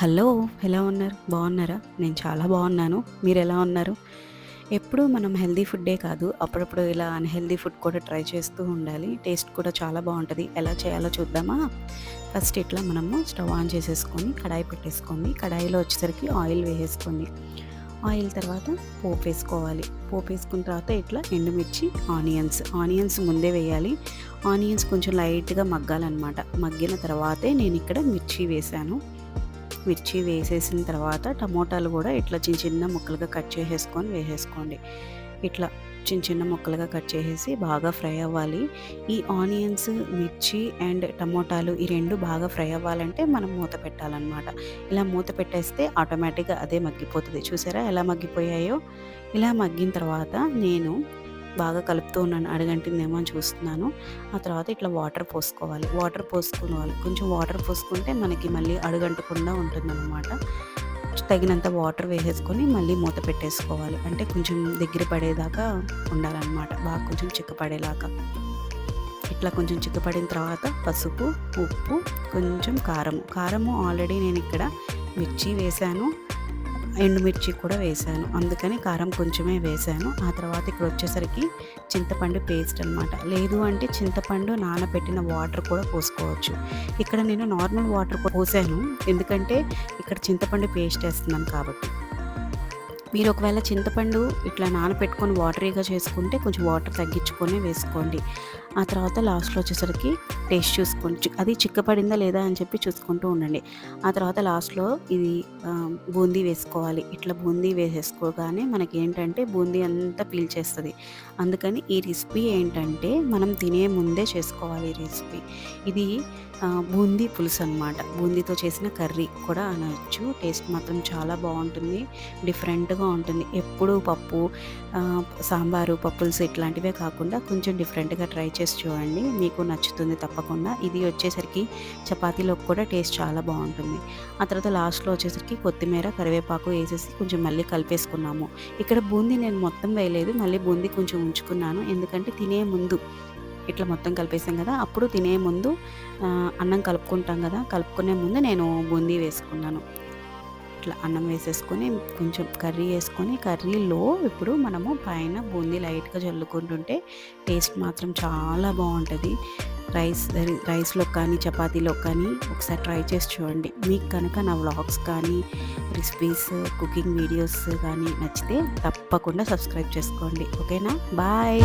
Hello ఎలా ఉన్నారు? బాగున్నారా? నేను చాలా బాగున్నాను. మీరు ఎలా ఉన్నారు? ఎప్పుడూ మనం హెల్దీ ఫుడ్డే కాదు. అప్పుడప్పుడు ఇలా అన్హెల్దీ ఫుడ్ కూడా ట్రై చేస్తూ ఉండాలి. టేస్ట్ కూడా చాలా బాగుంటుంది. ఎలా చేయాలో చూద్దామా? ఫస్ట్ ఇట్లా మనము స్టవ్ ఆన్ చేసేసుకొని కడాయి పెట్టేసుకొని కడాయిలో వచ్చేసరికి ఆయిల్ వేసేసుకోండి ఆయిల్ తర్వాత పోపు వేసుకోవాలి. పోపు వేసుకున్న తర్వాత ఇట్లా ఎండుమిర్చి ఆనియన్స్. ఆనియన్స్ ముందే వేయాలి. ఆనియన్స్ కొంచెం లైట్గా మగ్గాలన్నమాట. మగ్గిన తర్వాతే నేను ఇక్కడ మిర్చి వేసాను మిర్చి వేసేసిన తర్వాత టమోటాలు కూడా ఇట్లా చిన్న చిన్న ముక్కలుగా కట్ చేసేసుకొని వేసేసుకోండి. ఇట్లా చిన్న చిన్న ముక్కలుగా కట్ చేసేసి బాగా ఫ్రై అవ్వాలి. ఈ ఆనియన్స్ మిర్చి అండ్ టమోటాలు ఈ రెండు బాగా ఫ్రై అవ్వాలంటే మనం మూత పెట్టాలన్నమాట. ఇలా మూత పెట్టేస్తే ఆటోమేటిక్గా అదే మగ్గిపోతుంది. చూసారా ఎలా మగ్గిపోయాయో? ఇలా మగ్గిన తర్వాత నేను బాగా కలుపుతూ ఉన్నాను అడగంటిందేమో అని చూస్తున్నాను. ఆ తర్వాత ఇట్లా వాటర్ పోసుకోవాలి. వాటర్ పోసుకోవాలి. కొంచెం వాటర్ పోసుకుంటే మనకి మళ్ళీ అడుగంటకుండా ఉంటుందన్నమాట. తగినంత వాటర్ వేసేసుకొని మళ్ళీ మూత పెట్టేసుకోవాలి. అంటే కొంచెం దగ్గర పడేదాకా ఉండాలన్నమాట. బాగా కొంచెం చిక్కపడేలాగా ఇట్లా కొంచెం చిక్కపడిన తర్వాత పసుపు ఉప్పు కొంచెం కారము. కారము ఆల్రెడీ నేను ఇక్కడ మిర్చి వేశాను. ఎండుమిర్చి కూడా వేసాను అందుకని కారం కొంచెమే వేసాను ఆ తర్వాత ఇక్కడ వచ్చేసరికి చింతపండు పేస్ట్ అనమాట లేదు అంటే చింతపండు నానబెట్టిన వాటర్ కూడా పోసుకోవచ్చు. ఇక్కడ నేను నార్మల్ వాటర్ పోసాను. ఎందుకంటే ఇక్కడ చింతపండు పేస్ట్ వేస్తున్నాను కాబట్టి. మీరు ఒకవేళ చింతపండు ఇట్లా నానబెట్టుకొని వాటరీగా చేసుకుంటే కొంచెం వాటర్ తగ్గించుకొని వేసుకోండి. ఆ తర్వాత లాస్ట్లో వచ్చేసరికి టేస్ట్ చూసుకోండి. అది చిక్కపడిందా లేదా అని చెప్పి చూసుకుంటూ ఉండండి. ఆ తర్వాత లాస్ట్లో ఇది బూందీ వేసుకోవాలి. ఇట్లా బూందీ వేసేసుకోగానే మనకి ఏంటంటే బూందీ అంతా పీల్చేస్తుంది అందుకని ఈ రెసిపీ ఏంటంటే మనం తినే ముందే చేసుకోవాలి ఈ రెసిపీ ఇది బూందీ పులుసు అనమాట బూందీతో చేసిన కర్రీ కూడా అనవచ్చు టేస్ట్ మాత్రం చాలా బాగుంటుంది. డిఫరెంట్గా ఉంటుంది. ఎప్పుడు పప్పు సాంబారు పప్పులుసు ఇట్లాంటివే కాకుండా కొంచెం డిఫరెంట్గా ట్రై చేసి చూడండి. మీకు నచ్చుతుంది తప్పకుండా. ఇది వచ్చేసరికి చపాతీలోకి కూడా టేస్ట్ చాలా బాగుంటుంది. ఆ తర్వాత లాస్ట్లో వచ్చేసరికి కొత్తిమీర కరివేపాకు వేసేసి కొంచెం మళ్ళీ కలిపేసుకున్నాము. ఇక్కడ బూందీ నేను మొత్తం వేయలేదు. మళ్ళీ బూందీ కొంచెం ఉంచుకున్నాను. ఎందుకంటే తినే ముందు ఇట్లా మొత్తం కలిపేసాం కదా. అప్పుడు తినే ముందు అన్నం కలుపుకుంటాం కదా. కలుపుకునే ముందు నేను బూందీ వేసుకున్నాను. ఇట్లా అన్నం వేసేసుకొని కొంచెం కర్రీ వేసుకొని కర్రీలో ఇప్పుడు మనము పైన బూందీ లైట్గా చల్లుకుంటుంటే టేస్ట్ మాత్రం చాలా బాగుంటుంది. రైస్ రైస్లో కానీ చపాతీలో కానీ ఒకసారి ట్రై చేసి చూడండి. మీకు కనుక నా వ్లాగ్స్ కానీ రెసిపీస్ కుకింగ్ వీడియోస్ కానీ నచ్చితే తప్పకుండా సబ్స్క్రైబ్ చేసుకోండి. ఓకేనా? బాయ్!